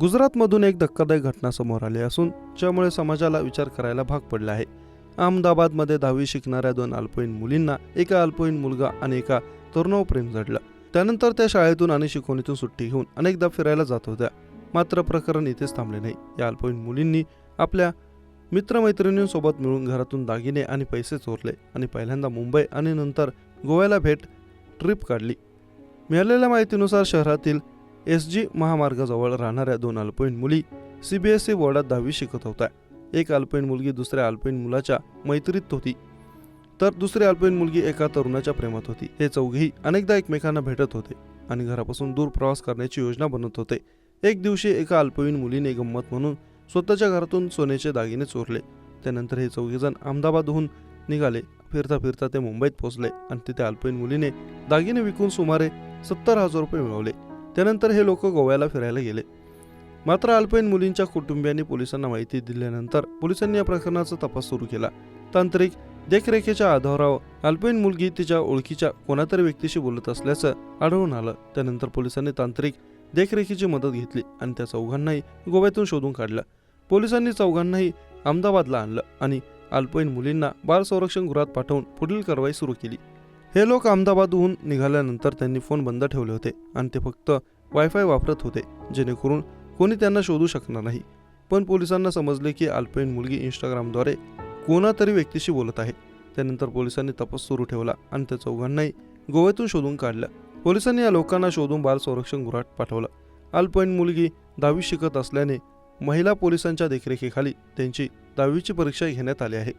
गुजरातमधून एक धक्कादायक घटना समोर आली असून ज्यामुळे समाजाला विचार करायला भाग पडला आहे. अहमदाबादमध्ये दहावी शिकणाऱ्या दोन अल्पवयीन मुलींना एका अल्पवयीन मुलगा आणि एका तरुणावर प्रेम जडलं. त्यानंतर त्या शाळेतून आणि शिकवणीतून सुट्टी घेऊन अनेकदा फिरायला जात होत्या. मात्र प्रकरण इथेच थांबले नाही. या अल्पवयीन मुलींनी आपल्या मित्रमैत्रिणींसोबत मिळून घरातून दागिने आणि पैसे चोरले आणि पहिल्यांदा मुंबई आणि नंतर गोव्याला भेट ट्रिप काढली. मिळालेल्या माहितीनुसार शहरातील एस जी महामार्गाजवळ राहणाऱ्या दोन अल्पवयीन मुली सी बी एस बोर्डात दहावी शिकत होत्या. एक अल्पवयीन मुलगी दुसऱ्या अल्पवयीन मुलाच्या मैत्रीत होती. तर दुसरी अल्पवयीन मुलगी एका तरुणाच्या प्रेमात होती. हे चौघेही अनेकदा एकमेकांना भेटत होते आणि घरापासून दूर प्रवास करण्याची योजना बनत होते. एक दिवशी एका अल्पवयीन मुलीने गंमत म्हणून स्वतःच्या घरातून सोन्याचे दागिने चोरले. त्यानंतर हे चौघेजण अहमदाबादहून निघाले. फिरता फिरता ते मुंबईत पोहोचले आणि तिथे अल्पवयीन मुलीने दागिने विकून सुमारे सत्तर हजार रुपये मिळवले. त्यानंतर हे लोक गोव्याला फिरायला गेले. मात्र अल्पवयीन मुलींच्या कुटुंबियांनी पोलिसांना माहिती दिल्यानंतर पोलिसांनी या प्रकरणाचा तपास सुरू केला. तांत्रिक देखरेखीच्या आधारावर अल्पवयीन मुलगी तिच्या ओळखीच्या कोणातरी व्यक्तीशी बोलत असल्याचं आढळून आलं. त्यानंतर पोलिसांनी तांत्रिक देखरेखीची मदत घेतली आणि त्या चौघांनाही गोव्यातून शोधून काढलं. पोलिसांनी चौघांनाही अहमदाबादला आणलं आणि अल्पवयीन मुलींना बाल संरक्षण गृहात पाठवून पुढील कारवाई सुरू केली. हे लोक अहमदाबादहून निघाल्यानंतर त्यांनी फोन बंद ठेवले होते आणि ते फक्त वायफाय वापरत होते जेणेकरून कोणी त्यांना शोधू शकणार नाही. पण पोलिसांना समजले की अल्पईन मुलगी इंस्टाग्रामद्वारे कोणातरी व्यक्तीशी बोलत आहे. त्यानंतर पोलिसांनी तपास सुरू ठेवला आणि त्या चौघांनाही गोव्यातून शोधून काढलं. पोलिसांनी या लोकांना शोधून बाल संरक्षण गृहात पाठवलं. अल्पईन मुलगी दहावी शिकत असल्याने महिला पोलिसांच्या देखरेखीखाली त्यांची दहावीची परीक्षा घेण्यात आली आहे.